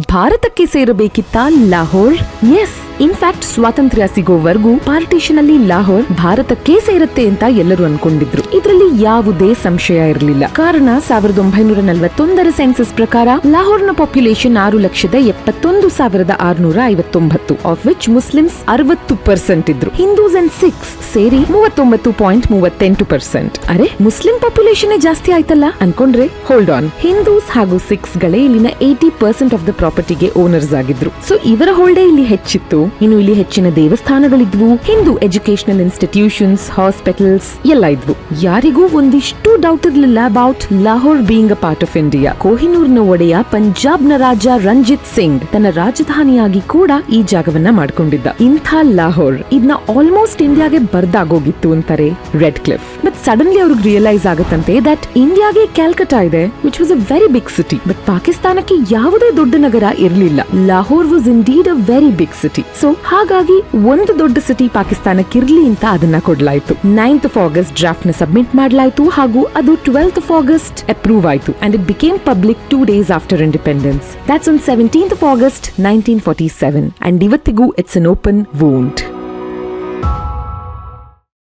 ಭಾರತಕ್ಕೆ ಸೇರಬೇಕಿತ್ತ Lahore? S in fact ಸ್ವಾತಂತ್ರ್ಯ ಸಿಗೋವರೆಗೂ partition ಅಲ್ಲಿ ಲಾಹೋರ್ ಭಾರತಕ್ಕೆ ಸೇರುತ್ತೆ ಅಂತ ಎಲ್ಲರೂ ಅನ್ಕೊಂಡಿದ್ರು. ಇದರಲ್ಲಿ ಯಾವುದೇ ಸಂಶಯ ಇರಲಿಲ್ಲ. ಕಾರಣ ಸಾವಿರದ ಒಂಬೈನೂರ ನಲವತ್ತೊಂದರ ಸೆನ್ಸಸ್ ಪ್ರಕಾರ ಲಾಹೋರ್ನ ಪಾಪ್ಯುಲೇಷನ್ ಆರು ಲಕ್ಷದ ಎಪ್ಪತ್ತೊಂದು ಸಾವಿರದ ಆರುನೂರ ಐವತ್ತೊಂಬತ್ತು ಆಫ್ ವಿಚ್ ಮುಸ್ಲಿಮ್ಸ್ ಅರವತ್ತು ಪರ್ಸೆಂಟ್ ಇದ್ರು. ಹಿಂದೂಸ್ ಅಂಡ್ ಸಿಕ್ಸ್ ಸೇರಿ ಮೂವತ್ತೊಂಬತ್ತು ಪಾಯಿಂಟ್ ಮೂವತ್ತೆಂಟು ಪರ್ಸೆಂಟ್ ಅರೆ ಮುಸ್ಲಿಂ ಪಾಪ್ಯುಲೇಷನ್ ಜಾಸ್ತಿ ಆಯ್ತಲ್ಲ? ಅನ್ಕೊಂಡ್ರೆ ಹೋಲ್ಡ್ ಆನ್ ಹಿಂದೂಸ್ ಹಾಗೂ ಸಿಕ್ಸ್ ಗಳೇ ಇಲ್ಲಿನ ಏಟಿ ಪರ್ಸೆಂಟ್ ಆಫ್ ದ ಪ್ರಾಪರ್ಟಿಗೆ ಓನರ್ಸ್ ಆಗಿದ್ರು. ಸೊ ಇವರ ಹೋಲ್ಡೇ ಇಲ್ಲಿ ಹೆಚ್ಚಿತ್ತು. ಇನ್ನು ಇಲ್ಲಿ ಹೆಚ್ಚಿನ ದೇವಸ್ಥಾನಗಳಿದ್ವು. ಹಿಂದೂ ಎಜುಕೇಶನಲ್ ಇನ್ಸ್ಟಿಟ್ಯೂಷನ್ಸ್, ಹಾಸ್ಪಿಟಲ್ಸ್ ಎಲ್ಲ ಇದ್ವು. ಯಾರಿಗೂ ಒಂದಿಷ್ಟು ಡೌಟ್ ಇರ್ಲಿಲ್ಲ about Lahore being a part of India ಕೋಹಿನೂರ್ನ ಒಡೆಯ ಪಂಜಾಬ್ನ ರಾಜ ರಂಜಿತ್ ಸಿಂಗ್ ತನ್ನ ರಾಜಧಾನಿಯಾಗಿ ಕೂಡ ಈ ಜಾಗವನ್ನ ಮಾಡ್ಕೊಂಡಿದ್ದ. ಇಂಥ ಲಾಹೋರ್ ಇದನ್ನ ಆಲ್ಮೋಸ್ಟ್ ಇಂಡಿಯಾಗೆ ಬರ್ದಾಗೋಗಿತ್ತು ಅಂತಾರೆ ರೆಡ್ ಕ್ಲಿಫ್ ಬಟ್ ಸಡನ್ಲಿ ಅವ್ರಿಗೆ ರಿಯಲೈಸ್ ಆಗುತ್ತಂತೆ ದಟ್ ಇಂಡಿಯಾಗೆ ಕ್ಯಾಲ್ಕಟಾ ಇದೆ which was a very big city but ಪಾಕಿಸ್ತಾನಕ್ಕೆ ಯಾವುದೇ ದೊಡ್ಡ ನಗರ ಇರಲಿಲ್ಲ. Lahore was indeed a very big city so ಹಾಗಾಗಿ ಒಂದು ದೊಡ್ಡ ಸಿಟಿ ಪಾಕಿಸ್ತಾನಕ್ಕೆ ಇರ್ಲಿ ಅಂತ ಅದನ್ನ ಕೊಡ್ಲಾಯ್ತು ನೈನ್ತ್ ಆಫ್ ಆಗಸ್ಟ್ ಡ್ರಾಫ್ಟ್ ನ ಸಬ್ಮಿಟ್ ಮಾಡಲಾಯ್ತು ಹಾಗೂ ಅದು ಟ್ವೆಲ್ತ್ ಆಫ್ ಆಗಸ್ಟ್ ಅಪ್ರೂವ್ ಆಯ್ತು and it became public two days after independence that's on seventeenth of August nineteen forty seven and ಇವತ್ತಿಗೂ ಇಟ್ಸ್ ಅನ್ ಓಪನ್ ವೋಂಟ್